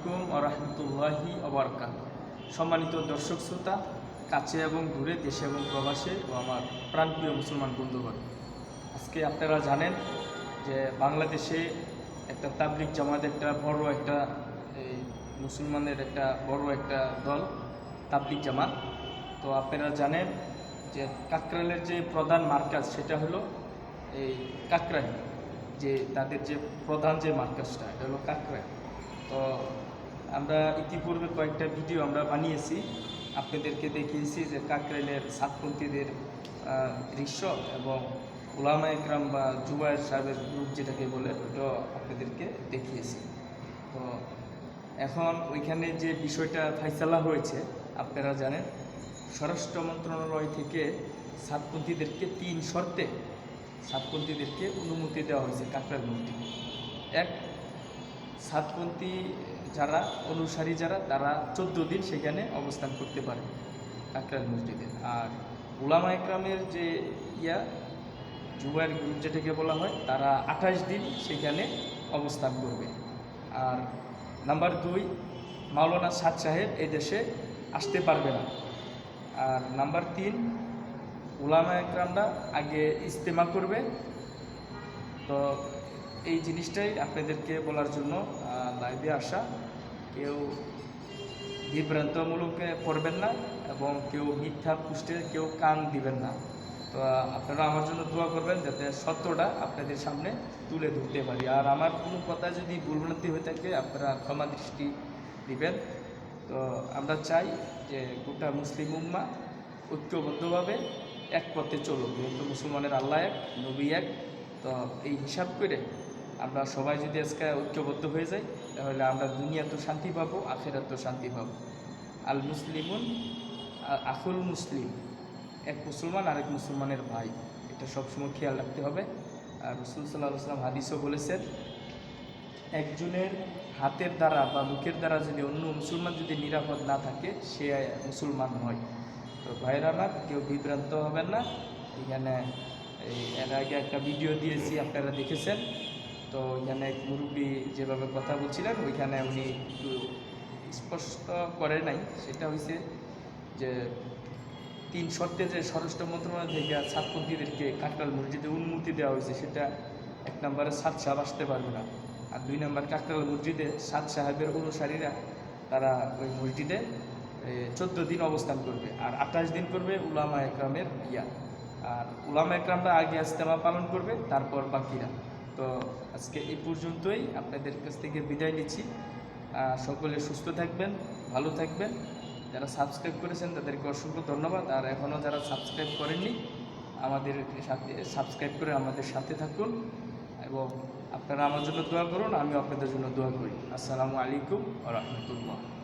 আলাইকুম আরহামতুল্লাহি আবরকাত সম্মানিত দর্শক শ্রোতা, কাছে এবং দূরে দেশে এবং প্রবাসে ও আমার প্রাণপ্রিয় মুসলমান বন্ধুগণ, আজকে আপনারা জানেন যে বাংলাদেশে একটা তাবলিক জামাত একটা বড় একটা, এই মুসলমানের একটা বড় একটা দল তাবলিক জামাত। তো আপনারা জানেন যে কাকরালের যে প্রধান মার্কাজ সেটা হলো এই কাকরাই যে তাদের যে প্রধান যে মার্কাজটা, এটা হলো কাকরাই তো আমরা ইতিপূর্বে কয়েকটা ভিডিও আমরা বানিয়েছি। আপনাদেরকে দেখিয়েছি যে কাকরাইলের সাতপন্থীদের দৃশ্য এবং ওলামা একরাম বা জুবায়ের সাহেবের গ্রুপ যেটাকে বলে ওটা আপনাদেরকে দেখিয়েছি। তো এখন ওইখানে যে বিষয়টা ফাইসালা হয়েছে, আপনারা জানেন, স্বরাষ্ট্র মন্ত্রণালয় থেকে সাতপন্থীদেরকে তিন শর্তে সাতপন্থীদেরকে অনুমতি দেওয়া হয়েছে কাকরাইল মসজিদে এক, সাতপন্থী যারা অনুসারী যারা, তারা চোদ্দ দিন সেখানে অবস্থান করতে পারে কাকরাইল মসজিদে। আর উলামা একরামের যে ইয়া, জুবাইর গ্রুপ যেটাকে বলা হয়, তারা আঠাশ দিন সেখানে অবস্থান করবে। আর নাম্বার দুই, মাওলানা সাদ সাহেব দেশে আসতে পারবে না। আর নাম্বার তিন, উলামা একরামরা আগে ইস্তেমা করবে তো এই জিনিসটাই আপনাদেরকে বলার জন্য লাইভে আসা। কেউ বিভ্রান্তমূলক পড়বেন না এবং কেউ মিথ্যা পুষ্টে কেউ কান দিবেন না। তো আপনারা আমার জন্য দোয়া করবেন যাতে সত্যটা আপনাদের সামনে তুলে ধরতে পারি। আর আমার কোনো কথা যদি ভুলভ্রান্তি হয়ে থাকে, আপনারা ক্ষমা দৃষ্টি দিবেন। তো, আমরা চাই যে গোটা মুসলিম উম্মা ঐক্যবদ্ধভাবে এক পথে চলুক। যেহেতু মুসলমানের আল্লাহ এক, নবী এক তো এই হিসাব করে আমরা সবাই যদি আজকে ঐক্যবদ্ধ হয়ে যাই, তাহলে আমরা দুনিয়া তো শান্তি পাবো আখেরাত তো শান্তি পাবো। আল মুসলিমুন আখুল মুসলিম, এক মুসলমান আরেক মুসলমানের ভাই। এটা সবসময় খেয়াল রাখতে হবে। আর রসুল সাল্লাহ আসলাম হাদিসও বলেছেন, একজনের হাতের দ্বারা বা মুখের দ্বারা যদি অন্য মুসলমান যদি নিরাপদ না থাকে, সে মুসলমান নয় তো ভাইরা আমার, কেউ বিভ্রান্ত হবেন না। এখানে এর আগে একটা ভিডিও দিয়েছি, আপনারা দেখেছেন। তো এখানে এক মুরব্বী যেভাবে কথা বলছিলেন, ওইখানে উনি একটু স্পষ্ট করে নাই। সেটা হয়েছে যে, তিন শর্তে যে স্বরাষ্ট্র মন্ত্রণালয় থেকে ছাত্রপন্থীদেরকে কাকরাল মসজিদে অনুমতি দেওয়া হয়েছে, সেটা এক নম্বরে সাত সাহেব আসতে পারবে না। আর দুই নম্বর কাকরাল মসজিদে সাত সাহেবের অনুসারীরা, তারা ওই মসজিদে চোদ্দ দিন অবস্থান করবে। আর আঠাশ দিন করবে উলামা একরামের ইয়া। আর উলামা একরামরা আগে ইস্তেমা পালন করবে, তারপর বাকিরা। তো আজকে এই পর্যন্তই, আপনাদের কাছ থেকে বিদায় নিচ্ছি। সকলে সুস্থ থাকবেন, ভালো থাকবেন। যারা সাবস্ক্রাইব করেছেন, তাদেরকে অসংখ্য ধন্যবাদ। আর এখনও যারা সাবস্ক্রাইব করেননি, আমাদের সাথে, সাবস্ক্রাইব করে আমাদের সাথে থাকুন। এবং আপনারা আমার জন্য দোয়া করুন আমি আপনাদের জন্য দোয়া করি। আসসালামু আলাইকুম রহমতুল্লাহ।